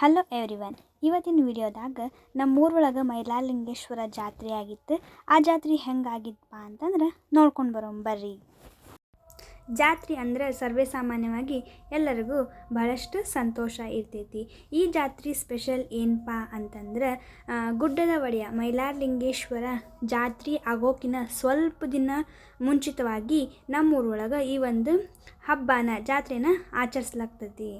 Hello everyone ಇವತ್ತಿನ ವಿಡಿಯೋದಾಗ ನಮ್ಮ ಊರೊಳಗೆ ಮೈಲಾರಲಿಂಗೇಶ್ವರ ಜಾತ್ರೆ ಆಗಿತ್ತು. ಆ ಜಾತ್ರೆ ಹೆಂಗಾಗಿತ್ತಪ್ಪ ಅಂತಂದ್ರೆ ನೋಡ್ಕೊಂಡು ಬರೋಣ ಬರ್ರಿ. ಜಾತ್ರೆ ಅಂದರೆ ಸರ್ವೇ ಸಾಮಾನ್ಯವಾಗಿ ಎಲ್ಲರಿಗೂ ಬಹಳಷ್ಟು ಸಂತೋಷ ಇರ್ತೈತಿ. ಈ ಜಾತ್ರೆ ಸ್ಪೆಷಲ್ ಏನಪ್ಪ ಅಂತಂದ್ರೆ ಗುಡ್ಡದ ಒಡೆಯ ಮೈಲಾರಲಿಂಗೇಶ್ವರ ಜಾತ್ರೆ ಆಗೋಕಿನ ಸ್ವಲ್ಪ ದಿನ ಮುಂಚಿತವಾಗಿ ನಮ್ಮೂರೊಳಗೆ ಈ ಒಂದು ಹಬ್ಬನ ಜಾತ್ರೆನ ಆಚರಿಸ್ಲಾಗ್ತೈತಿ.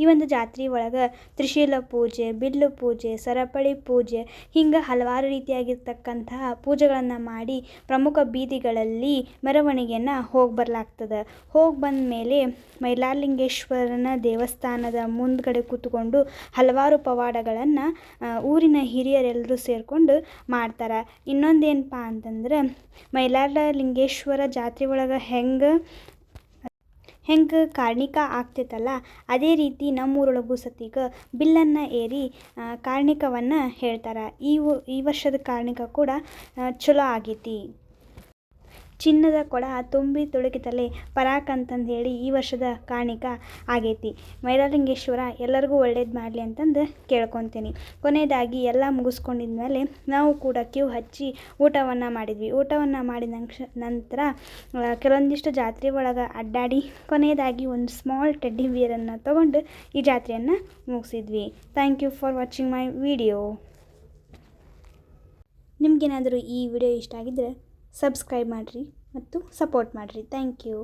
ಈ ಒಂದು ಜಾತ್ರೆ ಒಳಗೆ ತ್ರಿಶೂಲ ಪೂಜೆ, ಬಿಲ್ಲು ಪೂಜೆ, ಸರಪಳಿ ಪೂಜೆ ಹಿಂಗೆ ಹಲವಾರು ರೀತಿಯಾಗಿರ್ತಕ್ಕಂತಹ ಪೂಜೆಗಳನ್ನು ಮಾಡಿ ಪ್ರಮುಖ ಬೀದಿಗಳಲ್ಲಿ ಮೆರವಣಿಗೆಯನ್ನು ಹೋಗಿ ಬರಲಾಗ್ತದೆ. ಹೋಗಿ ಬಂದ ಮೇಲೆ ಮೈಲಾರಲಿಂಗೇಶ್ವರನ ದೇವಸ್ಥಾನದ ಮುಂದ್ಗಡೆ ಕೂತ್ಕೊಂಡು ಹಲವಾರು ಪವಾಡಗಳನ್ನು ಊರಿನ ಹಿರಿಯರೆಲ್ಲರೂ ಸೇರಿಕೊಂಡು ಮಾಡ್ತಾರೆ. ಇನ್ನೊಂದೇನಪ್ಪ ಅಂತಂದ್ರೆ ಮೈಲಾರಲಿಂಗೇಶ್ವರ ಜಾತ್ರೆ ಒಳಗೆ ಹೆಂಗೆ ಹೆಂಗೆ ಕಾರ್ಣಿಕ ಆಗ್ತೈತಲ್ಲ, ಅದೇ ರೀತಿ ನಮ್ಮೂರೊಳಗೂ ಸತೀಗ ಬಿಲ್ಲನ್ನು ಏರಿ ಕಾರ್ಣಿಕವನ್ನು ಹೇಳ್ತಾರೆ. ಈ ಈ ವರ್ಷದ ಕಾರ್ಣಿಕ ಕೂಡ ಚಲೋ ಆಗೈತಿ. ಚಿನ್ನದ ಕೊಡ ತುಂಬಿ ತುಳುಕಿತಲೆ ಪರಾಕ್ ಅಂತಂದು ಹೇಳಿ ಈ ವರ್ಷದ ಕಾಣಿಕ ಆಗೈತಿ. ಮೈರಾಲಿಂಗೇಶ್ವರ ಎಲ್ಲರಿಗೂ ಒಳ್ಳೇದು ಮಾಡಲಿ ಅಂತಂದು ಕೇಳ್ಕೊತೀನಿ. ಕೊನೆಯದಾಗಿ ಎಲ್ಲ ಮುಗಿಸ್ಕೊಂಡಿದ್ಮೇಲೆ ನಾವು ಕೂಡ ಕ್ಯೂ ಹಚ್ಚಿ ಊಟವನ್ನು ಮಾಡಿದ್ವಿ. ಊಟವನ್ನು ಮಾಡಿದ ನಂತರ ಕೆಲವೊಂದಿಷ್ಟು ಜಾತ್ರೆ ಒಳಗೆ ಅಡ್ಡಾಡಿ ಕೊನೆಯದಾಗಿ ಒಂದು ಸ್ಮಾಲ್ ಟೆಡ್ಡಿ ಬಿಯರನ್ನು ತೊಗೊಂಡು ಈ ಜಾತ್ರೆಯನ್ನು ಮುಗಿಸಿದ್ವಿ. Thank you for watching my video ನಿಮಗೇನಾದರೂ ಈ ವಿಡಿಯೋ ಇಷ್ಟ ಆಗಿದ್ದರೆ ಸಬ್ಸ್ಕ್ರೈಬ್ ಮಾಡಿರಿ ಮತ್ತು ಸಪೋರ್ಟ್ ಮಾಡಿರಿ. Thank you.